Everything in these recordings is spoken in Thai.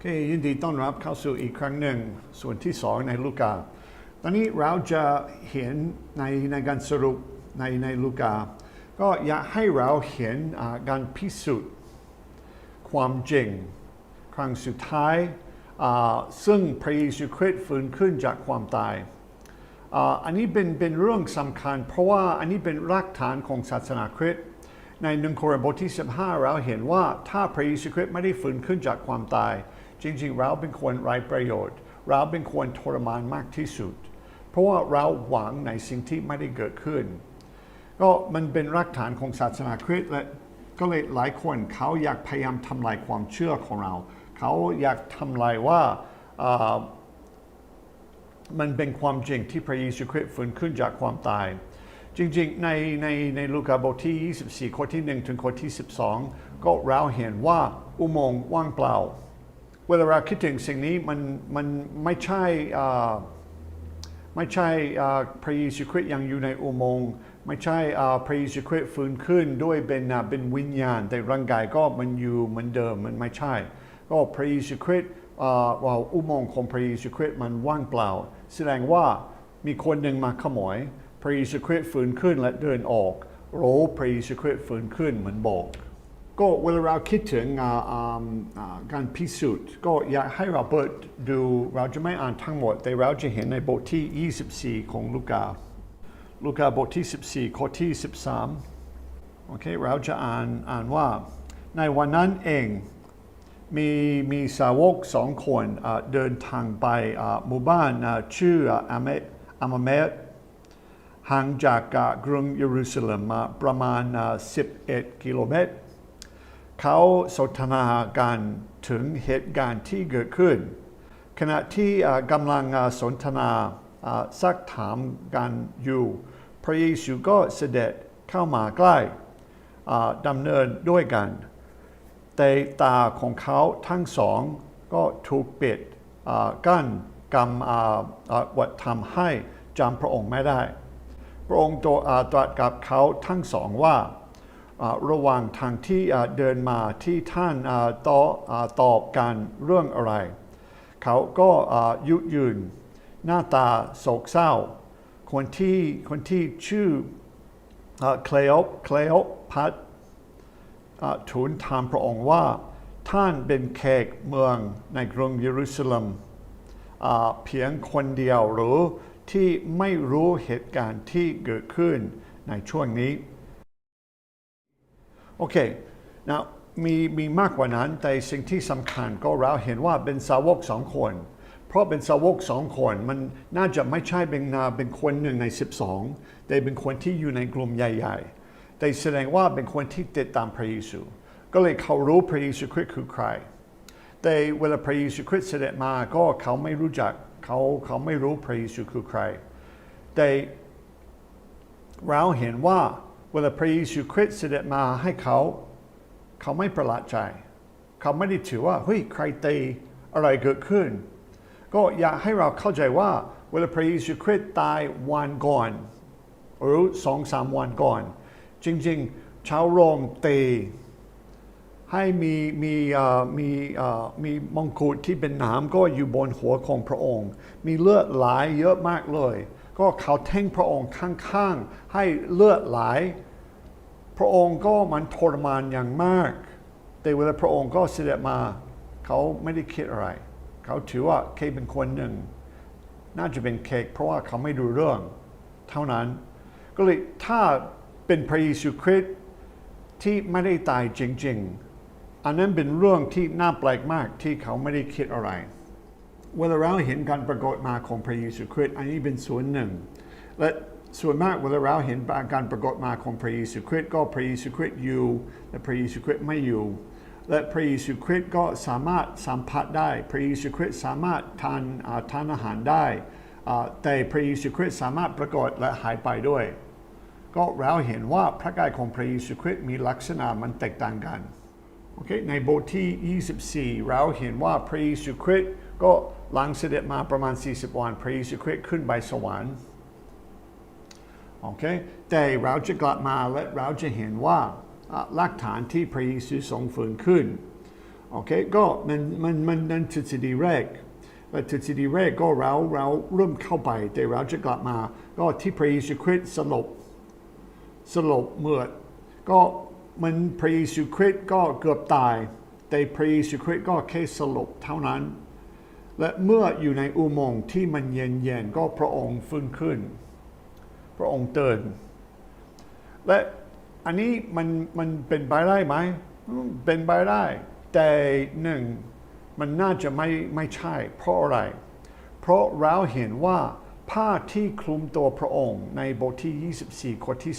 เคยินดีต้อนรับเข้าสู่อีกครั้งหนึ่งส่วนที่สองในลูกา ตอนนี้เราจะเห็นในในการสรุปในในลูกา ก็อยากให้เราเห็นการพิสูจน์ความจริง ครั้งสุดท้าย ซึ่งพระเยซูคริสต์ฟื้นขึ้นจากความตาย อันนี้เป็นเป็นเรื่องสำคัญ เพราะว่าอันนี้เป็นรากฐานของศาสนาคริสต์ในหนึ่งโครินธ์บทที่ 15 เราเห็นว่าถ้าพระเยซูคริสต์ไม่ได้ฟื้นขึ้นจากความตาย จริงๆ เราเป็นคนไร้ประโยชน์ เราเป็นคนทรมานมากที่สุด เพราะว่าเราหวังในสิ่งที่ไม่ได้เกิดขึ้น ก็มันเป็นรากฐานของศาสนาคริสต์และก็เลยหลายคนเขาอยากพยายามทำลายความเชื่อของเรา เขาอยากทำลายว่าอ่ามันเป็นความจริงที่พระเยซูคริสต์ฟื้นขึ้นจากความตาย จริงๆ ในในในลูกาบทที่ 24 ข้อที่ 1 ถึงข้อที่ 12 ก็เราเห็นว่าอุโมงค์ว่างเปล่า เวลาเราคิดถึงสิ่งนี้มันมันไม่ใช่ไม่ใช่พระเยซูคริสต์ยังอยู่ในอุโมงค์ไม่ใช่พระเยซูคริสต์ฟื้นขึ้นด้วยเป็นเป็นวิญญาณ แต่ร่างกายก็มันอยู่เหมือนเดิมมันไม่ใช่ ก็พระเยซูคริสต์ว่าอุโมงค์ของพระเยซูคริสต์มันว่างเปล่า แสดงว่ามีคนหนึ่งมาขโมย พระเยซูคริสต์ฟื้นขึ้นและเดินออกโรพระเยซูคริสต์ฟื้นขึ้นเหมือนบอก ก็เวลาเราคิดถึงการพิสูจน์ก็อยากให้เราเปิดดูเราจะไม่อ่านทั้งหมด แต่เราจะเห็นในบทที่ 24 ของลูกา ลูกาบทที่ 14 ข้อที่ 13 โอเค เราจะอ่านอ่านว่า ในวันนั้นเองมีมีสาวกสองคนเดินทางไปหมู่บ้านชื่ออาเมอามาเมตห่างจากกรุงเยรูซาเล็มประมาณ 11 กิโลเมตร เขาสนทนากันถึงเหตุการณ์ที่เกิดขึ้น ขณะที่กำลังสนทนาอ่าซักถามกันอยู่ พระเยซูก็เสด็จเข้ามาใกล้ดำเนินด้วยกัน แต่ตาของเขาทั้งสองก็ถูกปิดกั้นกรรมวัดทำให้จำพระองค์ไม่ได้ พระองค์ตรัสกับเขาทั้งสองว่า ระหว่างทางที่เดินมาที่ท่านอตอบอ่าตอบกันเรื่องอะไร เขาก็ยุยืน หน้าตาโศกเศร้า คนที่คนที่ชื่อเคลโอปเคลโอพัททูลถามพระองค์ว่าท่านเป็นแขกเมืองในกรุงเยรูซาเล็มเพียงคนเดียวหรือที่ไม่รู้เหตุการณ์ที่เกิดขึ้นในช่วงนี้ โอเคนะมีมีมากกว่านั้นแต่สิ่งที่สำคัญก็เราเห็นว่าเป็นสาวกสองคน เพราะเป็นสาวกสองคนมันน่าจะไม่ใช่เป็นนาเป็นคนหนึ่งใน 12 แต่เป็นคนที่อยู่ในกลุ่มใหญ่ๆ แต่แสดงว่าเป็นคนที่ติดตามพระเยซู ก็เลยเขารู้พระเยซูคริสต์คือใคร แต่เวลาพระเยซูคริสต์เสด็จมาก็เขาไม่รู้จักเขาเขาไม่รู้พระเยซูคือใคร แต่เราเห็นว่า เวลาพระเยซูคริสต์เสด็จมาให้เขา เขาไม่ประหลาดใจ เขาไม่ได้ถือว่าเฮ้ยใครตีอะไรเกิดขึ้น ก็อยากให้เราเข้าใจว่าเวลาพระเยซูคริสต์ตายวันก่อนหรือสองสามวันก่อน จริงๆชาวโรมตีให้มีมีอ่อมีอ่อมีมงกุฎที่เป็นหน้ำก็อยู่บนหัวของพระองค์ มีเลือดไหลเยอะมากเลย ก็เขาแท่งพระองค์ข้างๆ ให้เลือดไหล พระองค์ก็มันทรมานอย่างมาก แต่เวลาพระองค์ก็เสด็จมาเขาไม่ได้คิดอะไร เขาถือว่าเคเป็นคนหนึ่ง น่าจะเป็นเคกเพราะว่าเขาไม่ดูเรื่อง เท่านั้น ก็เลยถ้าเป็นพระเยซูคริสต์ที่ไม่ได้ตายจริง ๆ อันนั้นเป็นเรื่องที่น่าแปลกมากที่เขาไม่ได้คิดอะไร เวลาเราเห็นการปรากฏมาของพระเยซูคริสต์อันนี้เป็นส่วนหนึ่งและ ส่วนมากเวลาเราเห็นการปรากฏมาของพระเยซูคริสต์ก็พระเยซูคริสต์อยู่และพระเยซูคริสต์ไม่อยู่ และพระเยซูคริสต์ก็สามารถสัมผัสได้ พระเยซูคริสต์สามารถทานอาทานอาหารได้ แต่พระเยซูคริสต์สามารถปรากฏและหายไปด้วย ก็เราเห็นว่าพระกายของพระเยซูคริสต์มีลักษณะมันแตกต่างกันโอเคในบทที่ 24 เราเห็นว่าพระเยซูคริสต์ก็หลังเสด็จมาประมาณ 40 วัน พระเยซูคริสต์ขึ้นไปสวรรค์ โอเคแต่เราจะกลับมาและเราจะเห็นว่าหลักฐานที่พระเยซูทรงฟื้นขึ้นโอโอเคก็มันมันมันนั่นทฤษฎีแรกและทฤษฎีแรกก็เราเราเริ่มเข้าไป แต่เราจะกลับมาก็ที่พระเยซูคริสต์สลบสลบเมื่อก็มันพระเยซูคริสต์ก็เกือบตาย แต่พระเยซูคริสต์ก็แค่สลบเท่านั้น และเมื่ออยู่ในอุโมงค์ที่มันเย็นๆก็พระองค์ฟื้นขึ้น พระองค์เตือนและอันนี้มันมันเป็นไปได้ไหมเป็นไปได้ แต่หนึ่งมันน่าจะไม่ไม่ใช่ เพราะอะไร เพราะเราเห็นว่าผ้าที่คลุมตัวพระองค์ในบทที่ 24 ข้อที่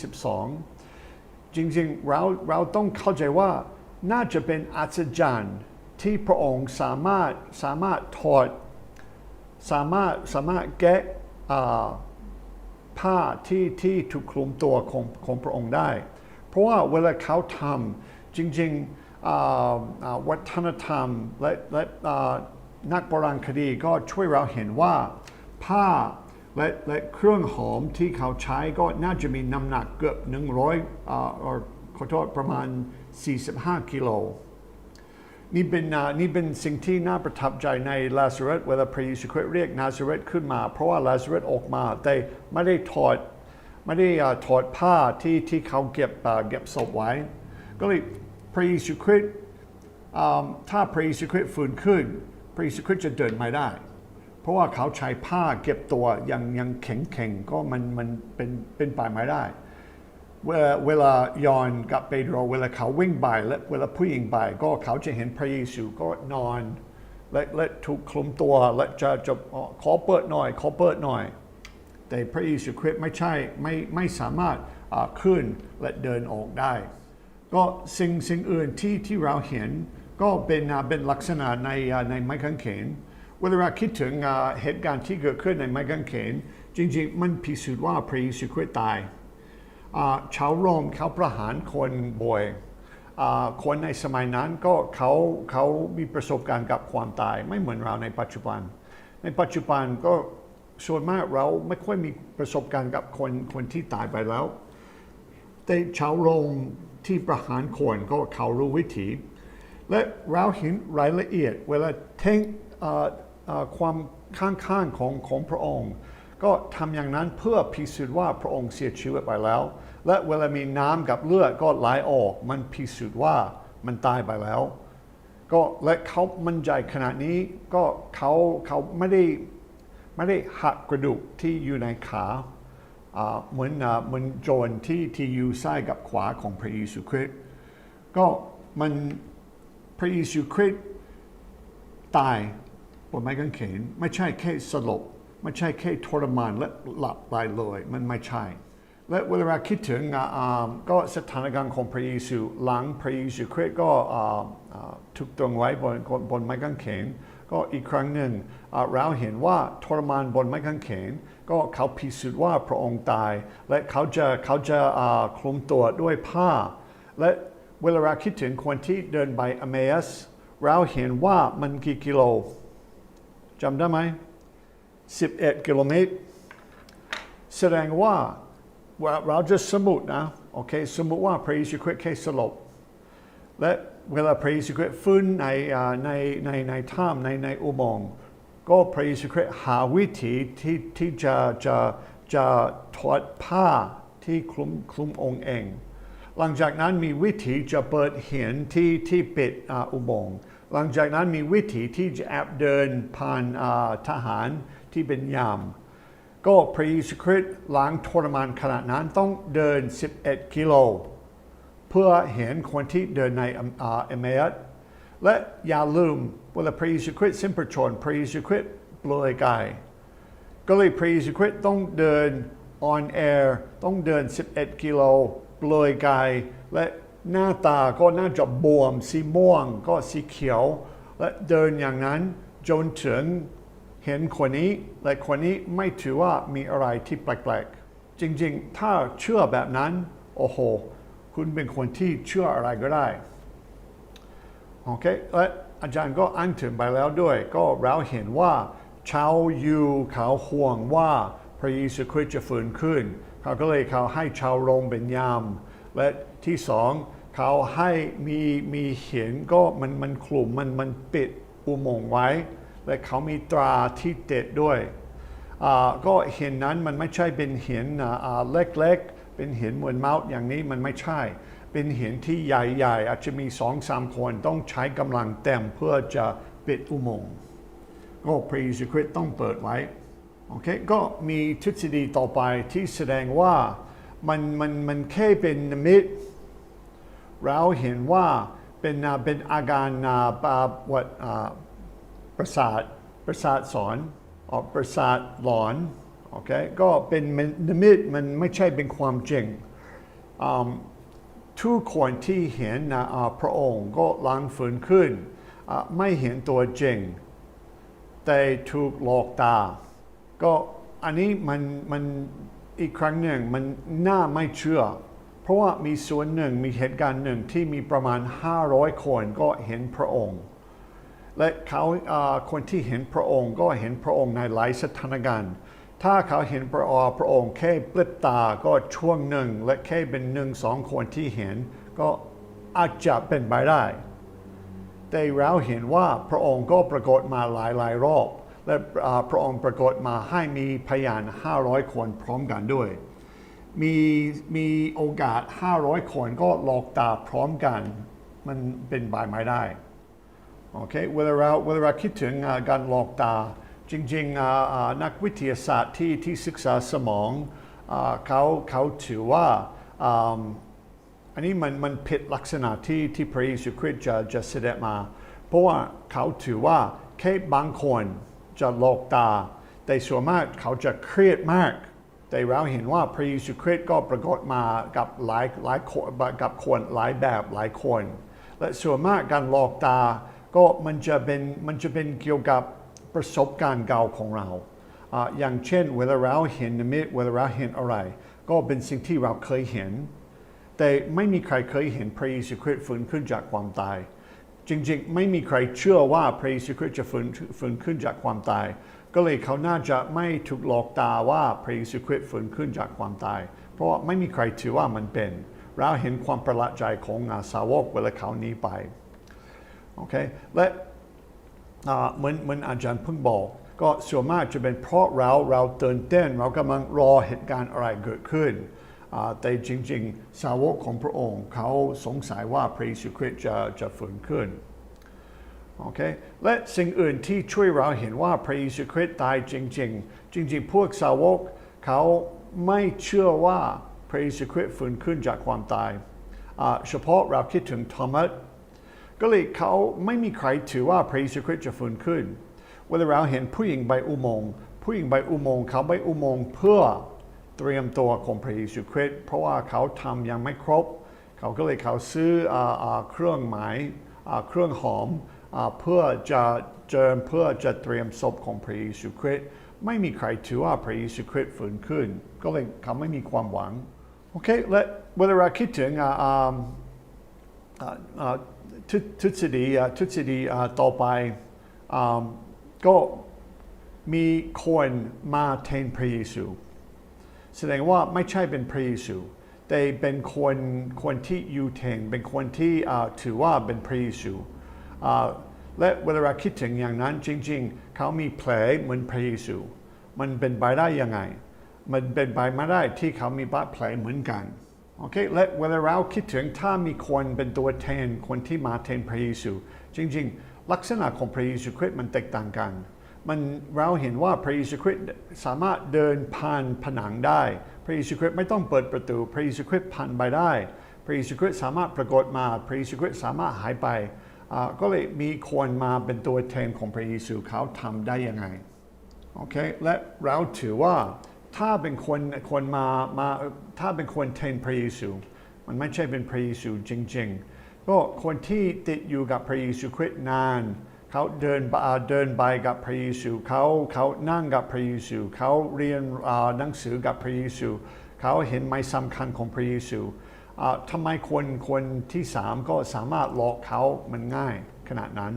12 จริงๆเราเราต้องเข้าใจว่าน่าจะเป็นอัศจรรย์ที่พระองค์สามารถสามารถถอด สามารถสามารถแกะ ผ้าที่ที่ถูกคลุมตัวของของพระองค์ได้ เพราะว่าเวลาเขาทำจริงๆวัฒนธรรมและและนักโบราณคดีก็ช่วยเราเห็นว่าผ้าและและเครื่องหอมที่เขาใช้ก็น่าจะมีน้ำหนักเกือบ 100อ่าขอโทษประมาณ 45 กิโล นี่เป็นนี่เป็นสิ่งที่น่าประทับใจในลาซาเรตเวลาพระเยซูคริสต์เรียกนาซาเรตขึ้นมา เพราะว่าลาซาเรตออกมาแต่ไม่ได้ถอดไม่ได้ถอดผ้าที่ที่เขาเก็บเก็บศพไว้ ก็เลยพระเยซูคริสต์ถ้าพระเยซูคริสต์ฟื้นขึ้น พระเยซูคริสต์จะเดินไม่ได้ เพราะว่าเขาใช้ผ้าเก็บตัวยังยังแข็งแข็งก็มันมันเป็นเป็นไปไม่ได้ เวลาเวลายอนกับเปโตรเวลาเขาวิ่งไปและเวลาผู้หญิงไปก็เขาจะเห็นพระเยซูก็นอนและและถูกคลุมตัวและจะจะขอเปิดหน่อยขอเปิดหน่อย แต่พระเยซูคริสต์ไม่ใช่ไม่ไม่สามารถขึ้นและเดินออกได้ ก็สิ่งสิ่งอื่นที่ที่เราเห็นก็เป็นเป็นลักษณะในในไม้กางเขนเวลาคิดถึงเหตุการณ์ที่เกิดขึ้นในไม้กางเขน จริงๆ มันพิสูจน์ว่าพระเยซูคริสต์ตาย ชาวโรมเขาประหารคนบ่อยอคนในสมัยนั้นก็เขาเขามีประสบการณ์กับความตาย ไม่เหมือนเราในปัจจุบัน ในปัจจุบันก็ส่วนมากเราไม่ค่อยมีประสบการณ์กับคนคนที่ตายไปแล้ว แต่ชาวโรมที่ประหารคนก็เขารู้วิธี และเราเห็นรายละเอียดเวลาเท่งความข้างๆของของพระองค์ ก็ทำอย่างนั้นเพื่อพิสูจน์ว่าพระองค์เสียชีวิตไปแล้ว และเวลามีน้ำกับเลือดก็ไหลออก มันพิสูจน์ว่ามันตายไปแล้ว ก็และเขามั่นใจขนาดนี้ก็เขาเขาไม่ได้ไม่ได้หักกระดูกที่อยู่ในขาเหมือนเหมือนโจรที่ที่อยู่ซ้ายกับขวาของพระเยซูคริสต์ก็มันพระเยซูคริสต์ตายบนไม้กางเขนไม่ใช่แค่สลบ ไม่ใช่แค่ทรมานและหลับไปเลยมันไม่ใช่ และเวลาคิดถึงอ่าอ่าก็สถานการณ์ของพระเยซูหลังพระเยซูคริสต์ก็ถูกตรงไว้บนบนไม้กางเขนก็อีกครั้งหนึ่งเราเห็นว่าทรมานบนไม้กางเขนก็เขาพิสูจน์ว่าพระองค์ตาย และเขาจะเขาจะคลุมตัวด้วยผ้า และเวลาเราคิดถึงคนที่เดินไปอเมสเราเห็นว่ามันกี่กิโลจำได้ไหม 11 กิโลเมตร แสดงว่าว่าเราจะสมมตินะโอเคสมมติว่าพระเยซูคริสต์แค่สลบและเวลาพระเยซูคริสต์ฟื้นในในในในถ้ำในในอุโมงค์ก็พระเยซูคริสต์หาวิธีที่ที่จะจะจะถอดผ้าที่คลุมคลุมองค์เอง หลังจากนั้นมีวิธีจะเปิดเห็นที่ที่ปิดอุโมงค์หลังจากนั้นมีวิธีที่จะแอบเดินผ่านทหาร ที่เป็นยาม ก็พระเยซูคริสต์ล้างทรมานขนาดนั้นต้องเดิน 11 กิโล เพื่อเห็นคนที่เดินในอ่าเอเมสและอย่าลืมเวลาพระเยซูคริสต์สิ้นพระชนพระเยซูคริสต์เปลือยกาย ก็เลยพระเยซูคริสต์ต้องเดิน on air ต้องเดิน 11 กิโลเปลือยกาย และหน้าตาก็น่าจะบวม สีม่วงก็สีเขียว และเดินอย่างนั้นจนถึง เห็นคนนี้และคนนี้ไม่ถือว่ามีอะไรที่แปลกๆ จริงๆ ถ้าเชื่อแบบนั้น โอ้โห คุณเป็นคนที่เชื่ออะไรก็ได้ โอเค และอาจารย์ก็อ้างถึงไปแล้วด้วย ก็เราเห็นว่าชาวยูเขาห่วงว่าพระเยซูคริสต์จะฟื้นขึ้น เขาก็เลยเขาให้ชาวโรมเป็นยาม และที่สองเขาให้มีมีเห็นก็มันมันคลุมมันมันปิดอุโมงค์ไว้ และเขามีตราที่เด็ดด้วยก็เห็นนั้นมันไม่ใช่เป็นเห็นเล็กๆ เป็นเห็นเหมือนเมาส์อย่างนี้มันไม่ใช่ เป็นเห็นที่ใหญ่ๆ อาจจะมีสองสามคนต้องใช้กำลังเต็มเพื่อจะปิดอุโมงค์ก็พระเยซูคริสต์ต้องเปิดไว้โอเคก็มีทฤษฎีต่อไปที่แสดงว่ามันมันมันแค่เป็นนิมิตเราเห็นว่าเป็นเป็นอาการอ่า ปาวัดอ่าประสาทประสาทสอนออกประสาทหลอนโอเคก็เป็นนิมิตมันไม่ใช่เป็นความจริงทุกคนที่เห็นนะพระองค์ก็หลังฝืนขึ้น ไม่เห็นตัวจริง แต่ถูกหลอกตา ก็อันนี้มันมันอีกครั้งหนึ่งมันน่าไม่เชื่อ เพราะว่ามีส่วนหนึ่งมีเหตุการณ์หนึ่งที่มีประมาณ 500 คนก็เห็นพระองค์ และเขาคนที่เห็นพระองค์ก็เห็นพระองค์ในหลายสถานการณ์ ถ้าเขาเห็นพระอพระองค์แค่ปลิบตาก็ช่วงหนึ่ง และแค่เป็นหนึ่งสองคนที่เห็น ก็อาจจะเป็นไปได้ แต่เราเห็นว่าพระองค์ก็ปรากฏมาหลายหลายรอบ และพระองค์ปรากฏมาให้มีพยาน500 คนพร้อมกันด้วย มีมีโอกาส 500 คนก็หลอกตาพร้อมกัน มันเป็นไปไม่ได้ โอเคเวลาเราเวลาเราคิดถึงการหลอกตา จริงๆนักวิทยาศาสตร์ที่ที่ศึกษาสมองเขาเขาถือว่าอ่าอันนี้มันมันผิดลักษณะที่ที่พระเยซูคริสต์จะจะเสด็จมา เพราะว่าเขาถือว่าแค่บางคนจะหลอกตา แต่ส่วนมากเขาจะเครียดมาก แต่เราเห็นว่าพระเยซูคริสต์ก็ปรากฏมากับหลายหลายคนกับคนหลายแบบหลายคน และส่วนมากการหลอกตา ก็มันจะเป็นมันจะเป็นเกี่ยวกับประสบการณ์เก่าของเราอ่าอย่างเช่นเวลาเราเห็นนิมิตเวลาเราเห็นอะไร ก็เป็นสิ่งที่เราเคยเห็น แต่ไม่มีใครเคยเห็นพระเยซูคริสต์ฟื้นขึ้นจากความตาย จริงๆ ไม่มีใครเชื่อว่าพระเยซูคริสต์จะฟื้นฟื้นขึ้นจากความตาย ก็เลยเขาน่าจะไม่ถูกหลอกตาว่าพระเยซูคริสต์ฟื้นขึ้นจากความตาย เพราะว่าไม่มีใครถือว่ามันเป็น เราเห็นความประหลาดใจของอาสาวกเวลาเขาหนี้ไป โอเคและเหมือนเหมือนอาจารย์เพิ่งบอก ก็ส่วนมากจะเป็นเพราะเราเราตื่นเต้นเรากำลังรอเหตุการณ์อะไรเกิดขึ้นแต่จริงๆ สาวกของพระองค์เขาสงสัยว่าพระเยซูคริสต์จะจะฟื้นขึ้นโอเคและสิ่งอื่นที่ช่วยเราเห็นว่าพระเยซูคริสต์ตายจริง ๆ จริง ๆ พวกสาวกเขาไม่เชื่อว่าพระเยซูคริสต์ฟื้นขึ้นจากความตาย เฉพาะเราคิดถึงโทมัส ก็เลยเขาไม่มีใครถือว่าพระเยซูคริสต์จะฟื้นขึ้นเวลาเราเห็นผู้หญิงใบอุโมงค์ผู้หญิงใบอุโมงค์เขาใบอุโมงค์เพื่อเตรียมตัวของพระเยซูคริสต์เพราะว่าเขาทำยังไม่ครบ เขาก็เลยเขาซื้อออเครื่องหมายเครื่องหอมอเพื่อจะเจิมเพื่อจะเตรียมศพของพระเยซูคริสต์ไม่มีใครถือว่าพระเยซูคริสต์ฟื้นขึ้น ก็เลยเขาไม่มีความหวังโอเคและเวลาเราคิดถึงอ่า ทฤทฤษฎีอ่าทฤษฎีอ่าต่อไปก็มีคนมาแทนพระเยซูแสดงว่าไม่ใช่เป็นพระเยซูแต่เป็นคนคนที่อยู่แทนเป็นคนที่ถือว่าเป็นพระเยซูและเวลาเราคิดถึงอย่างนั้นจริงๆ เขามีแผลเหมือนพระเยซู มันเป็นไปได้ยังไง มันเป็นไปไม่ได้ที่เขามีบาดแผลเหมือนกัน โอเคและเวลาเราคิดถึงถ้ามีคนเป็นตัวแทนคนที่มาแทนพระเยซู จริงๆ ลักษณะของพระเยซูคริสต์มันแตกต่างกัน มันเราเห็นว่าพระเยซูคริสต์สามารถเดินผ่านผนังได้ พระเยซูคริสต์ไม่ต้องเปิดประตู พระเยซูคริสต์ผ่านไปได้ พระเยซูคริสต์สามารถปรากฏมา พระเยซูคริสต์สามารถหายไป ก็เลยมีคนมาเป็นตัวแทนของพระเยซูเขาทำได้ยังไง โอเค และเราถือว่า ถ้าเป็นคนคนมามาถ้าเป็นคนแทนพระเยซูมันไม่ใช่เป็นพระเยซูจริงๆ ก็คนที่ติดอยู่กับพระเยซูคริสต์นานเขาเดินบ่าเดินไปกับพระเยซูเขาเขานั่งกับพระเยซูเขาเรียนอ่าหนังสือกับพระเยซูเขาเห็นไม่สำคัญของพระเยซูอ่าทำไมคนคนที่สามก็สามารถหลอกเขามันง่ายขนาดนั้น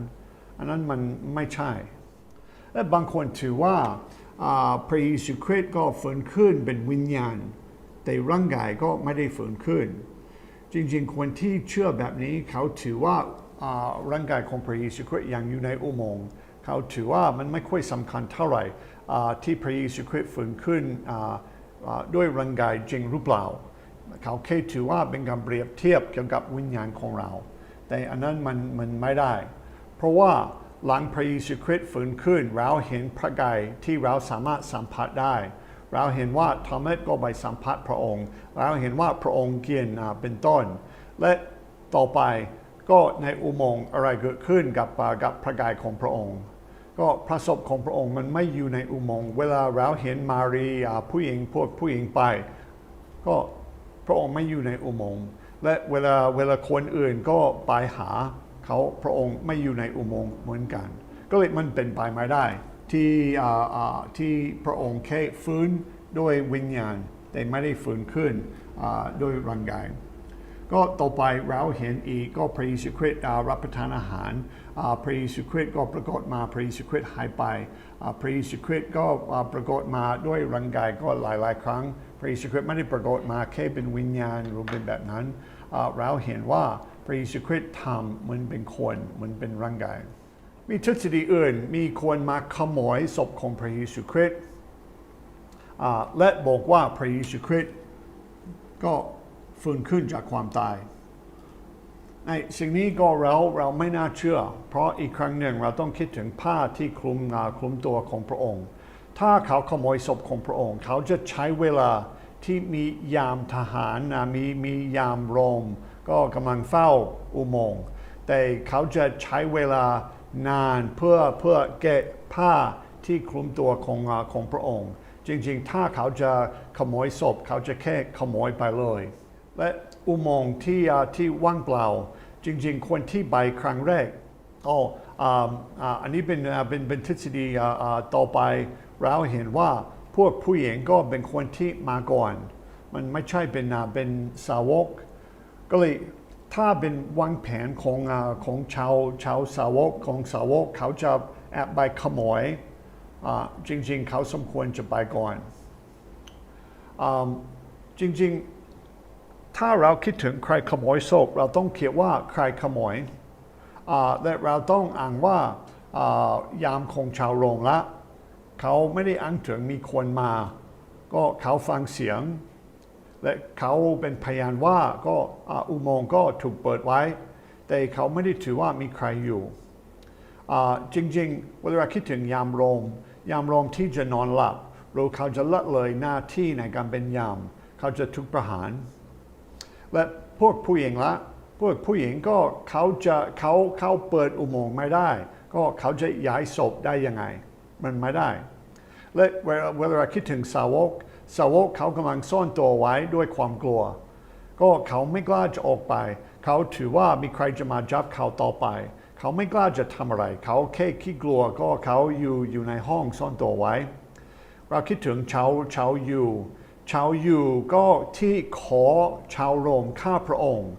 อันนั้นมันไม่ใช่ และบางคนถือว่า พระเยซูคริสต์ก็ฟื้นขึ้นเป็นวิญญาณ แต่ร่างกายก็ไม่ได้ฟื้นขึ้น จริงๆ คนที่เชื่อแบบนี้เขาถือว่าอ่าร่างกายของพระเยซูคริสต์ยังอยู่ในอุโมงค์เขาถือว่ามันไม่ค่อยสำคัญเท่าไหร่อ่าที่พระเยซูคริสต์ฟื้นขึ้นอ่าด้วยร่างกายจริงหรือเปล่า เขาแค่ถือว่าเป็นการเปรียบเทียบเกี่ยวกับวิญญาณของเรา แต่อันนั้นมันมันไม่ได้ เพราะว่า หลังพระเยซูคริสต์ฟื้นขึ้น เราเห็นพระกายที่เราสามารถสัมผัสได้ เราเห็นว่าทอมัสก็ไปสัมผัสพระองค์ เราเห็นว่าพระองค์เกียนเป็นต้น และต่อไปก็ในอุโมงค์อะไรเกิดขึ้นกับกับพระกายของพระองค์ ก็พระศพของพระองค์มันไม่อยู่ในอุโมงค์เวลาเราเห็นมารีผู้หญิงพวกผู้หญิงไป ก็พระองค์ไม่อยู่ในอุโมงค์และเวลาเวลาคนอื่นก็ไปหา เขาพระองค์ไม่อยู่ในอุโมงค์เหมือนกัน ก็เลยมันเป็นไปไม่ได้ ที่ที่พระองค์แค่ฟื้นด้วยวิญญาณ แต่ไม่ได้ฟื้นขึ้นด้วยร่างกายก็ต่อไปเราเห็นอีกก็พระเยซูคริสต์รับประทานอาหารพระเยซูคริสต์ก็ปรากฏมาพระเยซูคริสต์หายไปพระเยซูคริสต์ก็ปรากฏมาด้วยร่างกายก็หลายๆครั้ง พระเยซูคริสต์ไม่ได้ปรากฏมาแค่เป็นวิญญาณหรือเป็นแบบนั้นเราเห็นว่า พระเยซูคริสต์ทำเหมือนเป็นคนเหมือนเป็นร่างกาย มีทฤษฎีอื่นมีคนมาขโมยศพของพระเยซูคริสต์และบอกว่าพระเยซูคริสต์ก็ฟื้นขึ้นจากความตายในสิ่งนี้ก็เราเราไม่น่าเชื่อ เพราะอีกครั้งหนึ่งเราต้องคิดถึงผ้าที่คลุมอ่าคลุมตัวของพระองค์ ถ้าเขาขโมยศพของพระองค์ เขาจะใช้เวลาที่มียามทหารนะมีมียามโรม ก็กำลังเฝ้าอุโมงค์แต่เขาจะใช้เวลานานเพื่อเพื่อแกะผ้าที่คลุมตัวของอ่าของพระองค์ จริงๆ ถ้าเขาจะขโมยศพ เขาจะแค่ขโมยไปเลย และอุโมงค์ที่ที่ว่างเปล่า จริงๆ คนที่ไปครั้งแรกอ๋ออันนี้เป็นเป็นเป็นทฤษฎีต่อไปเราเห็นว่าพวกผู้หญิงก็เป็นคนที่มาก่อน มันไม่ใช่เป็นอ่าเป็นสาวก ก็เลยถ้าเป็นวางแผนของอของชาวชาวสาวกของสาวกเขาจะแอบไปขโมยจริงๆ เขาสมควรจะไปก่อนอจริงๆ ถ้าเราคิดถึงใครขโมยศพเราต้องเขียนว่าใครขโมยและเราต้องอ่านว่ายามของชาวโรงละ เขาไม่ได้อ้างถึงมีคนมา ก็เขาฟังเสียง และเขาเป็นพยานว่าก็อุโมงค์ก็ถูกเปิดไว้ แต่เขาไม่ได้ถือว่ามีใครอยู่อ่าจริงๆ เวลาคิดถึงยามโรม ยามโรมที่จะนอนหลับหรือเขาจะละเลยหน้าที่ในการเป็นยาม เขาจะถูกประหาร และพวกผู้หญิงละพวกผู้หญิงก็เขาจะเขาเขาเปิดอุโมงค์ไม่ได้ ก็เขาจะย้ายศพได้ยังไง มันไม่ได้และเวลาเวลาคิดถึงสาวก สาวกเขากำลังซ่อนตัวไว้ด้วยความกลัว ก็เขาไม่กล้าจะออกไป เขาถือว่ามีใครจะมาจับเขาต่อไป เขาไม่กล้าจะทำอะไร เขาแค่ขี้กลัวก็เขาอยู่อยู่ในห้องซ่อนตัวไว้ เราคิดถึงชาวชาวยูชาวยูก็ที่ขอชาวโรมฆ่าพระองค์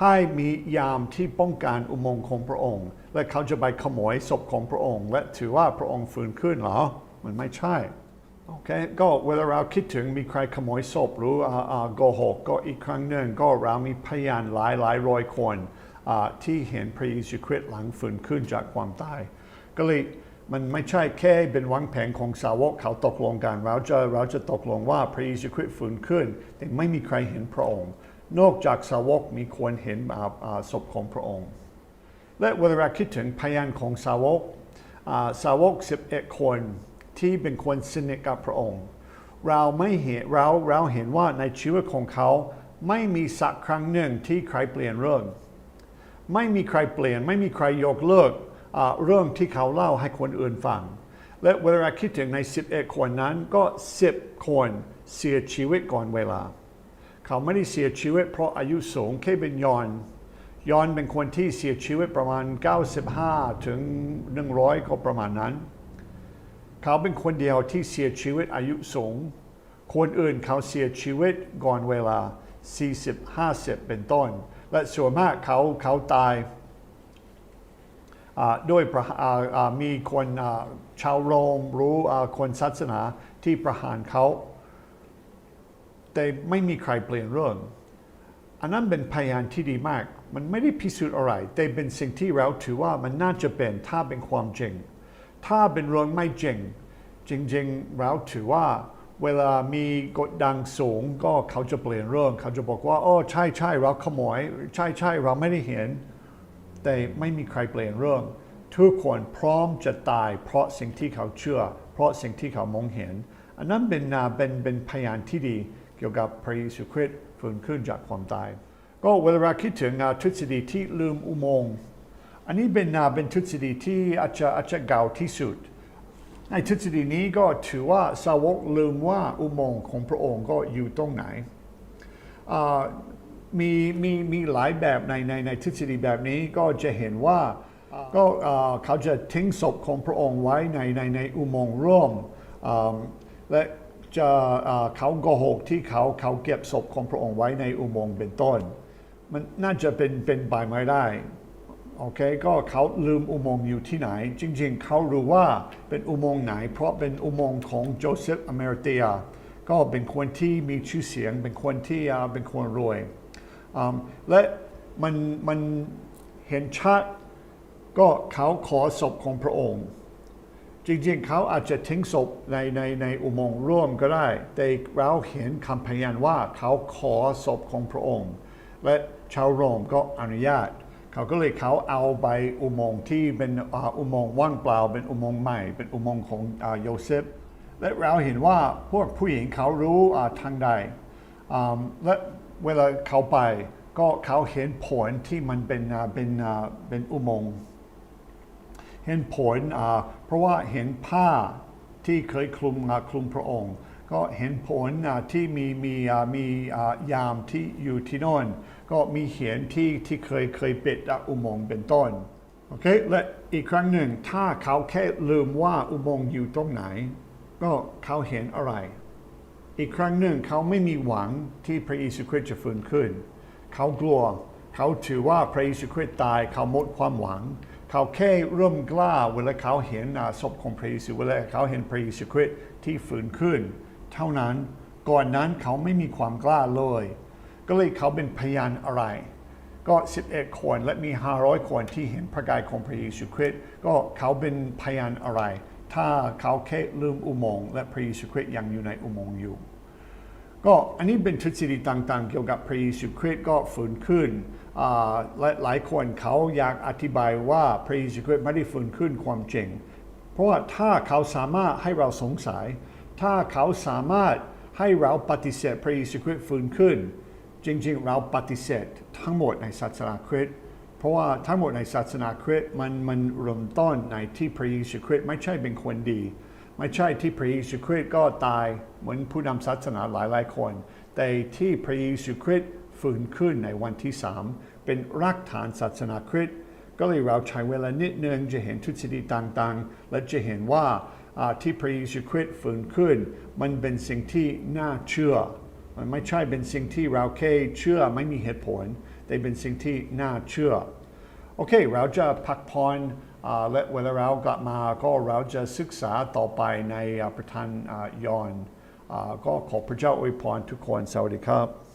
ให้มียามที่ป้องกันอุโมงค์ของพระองค์ และเขาจะไปขโมยศพของพระองค์ และถือว่าพระองค์ฟื้นขึ้นเหรอ มันไม่ใช่ โอเคก็เวลาเราคิดถึงมีใครขโมยศพหรืออ่าอ่าโกหกก็อีกครั้งหนึ่งก็เรามีพยานหลายหลายร้อยคนที่เห็นพระเยซูคริสต์หลังฟื้นขึ้นจากความตาย ก็เลยมันไม่ใช่แค่เป็นวางแผนของสาวกเขาตกลงกันเราจะเราจะตกลงว่าพระเยซูคริสต์ฟื้นขึ้น แต่ไม่มีใครเห็นพระองค์ นอกจากสาวกมีคนเห็นอ่าศพของพระองค์ และเวลาคิดถึงพยานของสาวกอ่าสาวก11คน ที่เป็นคนสนิทกับพระองค์ เราไม่เห็นเราเราเห็นว่าในชีวิตของเขาไม่มีสักครั้งหนึ่งที่ใครเปลี่ยนเรื่อง ไม่มีใครเปลี่ยน ไม่มีใครยกเลิกเรื่องที่เขาเล่าให้คนอื่นฟัง และเวลาคิดถึงใน 11 คนนั้นก็ 10 คนเสียชีวิตก่อนเวลา เขาไม่ได้เสียชีวิตเพราะอายุสูงแค่เป็นยอน ยอนเป็นคนที่เสียชีวิตประมาณ 95 ถึง 100 ก็ประมาณนั้น เขาเป็นคนเดียวที่เสียชีวิตอายุสูง คนอื่นเขาเสียชีวิตก่อนเวลา 40 50 เป็นต้น และส่วนมากเขาเขาตายด้วยมีคนชาวโรมรู้อ่าคนศาสนาที่ประหารเขาแต่ไม่มีใครเปลี่ยนเรื่อง อันนั้นเป็นพยานที่ดีมาก มันไม่ได้พิสูจน์อะไร แต่เป็นสิ่งที่เราถือว่ามันน่าจะเป็นถ้าเป็นความจริง ถ้าเป็นเรื่องไม่จริง จริงๆเราถือว่าเวลามีกดดันสูงก็เขาจะเปลี่ยนเรื่องเขาจะบอกว่าโอ้ใช่ใช่เราขโมย ใช่ใช่เราไม่ได้เห็น แต่ไม่มีใครเปลี่ยนเรื่อง ทุกคนพร้อมจะตาย เพราะสิ่งที่เขาเชื่อ เพราะสิ่งที่เขามองเห็น อันนั้นเป็นนาเป็นเป็นพยานที่ดี เกี่ยวกับพระเยซูคริสต์ฟื้นขึ้นจากความตาย ก็เวลาคิดถึงทฤษฎีที่ลืมอุโมงค์ อันนี้เป็นอ่าเป็นทฤษฎีที่อาจจะอาจจะเก่าที่สุด ในทฤษฎีนี้ก็ถือว่าสาวกลืมว่าอุโมงค์ของพระองค์ก็อยู่ตรงไหนอ่ามีมีมีหลายแบบในในในทฤษฎีแบบนี้ก็จะเห็นว่าก็อ่าเขาจะทิ้งศพของพระองค์ไว้ในในในอุโมงค์ร่วมอ่าและจะอ่าเขาโกหกที่เขาเขาเก็บศพของพระองค์ไว้ในอุโมงค์เป็นต้น มันน่าจะเป็นเป็นไปไม่ได้ โอเคก็เขาลืมอุโมงค์อยู่ที่ไหน จริงๆ เขารู้ว่าเป็นอุโมงค์ไหน เพราะเป็นอุโมงค์ของโจเซฟอเมริเตียก็เป็นคนที่มีชื่อเสียง เป็นคนที่เป็นคนรวย และมันมันเห็นชัดก็เขาขอศพของพระองค์ จริงๆ เขาอาจจะทิ้งศพในในในอุโมงค์ร่วมก็ได้ แต่เราเห็นคำพยานว่าเขาขอศพของพระองค์ และชาวโรมก็อนุญาต เขาก็เลยเขาเอาไปอุโมงค์ที่เป็นอุโมงค์ว่างเปล่า เป็นอุโมงค์ใหม่ เป็นอุโมงค์ของโยเซฟและเราเห็นว่าพวกผู้หญิงเขารู้ทางใดและเวลาเขาไปก็เขาเห็นผลที่มันเป็นเป็นเป็นอุโมงค์เห็นผลเพราะว่าเห็นผ้าที่เคยคลุมอาคลุมพระองค์ ก็เห็นผลที่มีมีมียามที่อยู่ที่โน่นก็มีเห็นที่ที่เคยเคยปิดอุโมงค์เป็นต้นโอเคและอีกครั้งหนึ่งถ้าเขาแค่ลืมว่าอุโมงค์อยู่ตรงไหน ก็เขาเห็นอะไร อีกครั้งหนึ่งเขาไม่มีหวังที่พระเยซูคริสต์จะฟื้นขึ้น เขากลัวเขาถือว่าพระเยซูคริสต์ตายเขาหมดความหวัง เขาแค่เริ่มกล้าเวลาเขาเห็นศพของพระเยซูเวลาเขาเห็นพระเยซูคริสต์ที่ฟื้นขึ้น เท่านั้น ก่อนนั้นเขาไม่มีความกล้าเลย ก็เลยเขาเป็นพยานอะไร ก็ 11 คนและมี 500 คนที่เห็นพระกายของพระเยซูคริสต์ก็เขาเป็นพยานอะไร ถ้าเขาแค่ลืมอุโมงค์และพระเยซูคริสต์ยังอยู่ในอุโมงค์อยู่ ก็อันนี้เป็นทฤษฎีต่างๆ เกี่ยวกับพระเยซูคริสต์ก็ฟื้นขึ้นและหลายคนเขาอยากอธิบายว่าพระเยซูคริสต์ไม่ได้ฟื้นขึ้นความจริง เพราะว่าถ้าเขาสามารถให้เราสงสัย ถ้าเขาสามารถให้เราปฏิเสธพระเยซูคริสต์ฟื้นขึ้น จริงๆ เราปฏิเสธทั้งหมดในศาสนาคริสต์เพราะว่าทั้งหมดในศาสนาคริสต์มันมันเริ่มต้นในที่พระเยซูคริสต์ไม่ใช่เป็นคนดี ไม่ใช่ที่พระเยซูคริสต์ก็ตายเหมือนผู้นำศาสนาหลายๆคน แต่ที่พระเยซูคริสต์ฟื้นขึ้นในวันที่สามเป็นรากฐานศาสนาคริสต์ก็เลยเราใช้เวลานิดนึงจะเห็นทฤษฎีต่างๆ และจะเห็นว่า ที่พระเยซูคริสต์ฟื้นขึ้น มันเป็นสิ่งที่น่าเชื่อ มันไม่ใช่เป็นสิ่งที่เราแค่เชื่อไม่มีเหตุผล แต่เป็นสิ่งที่น่าเชื่อ โอเค เราจะพักผ่อนและเวลาเรากลับมาก็เราจะศึกษาต่อไปในประธานยอนก็ขอพระเจ้าอวยพรทุกคนสวัสดีครับ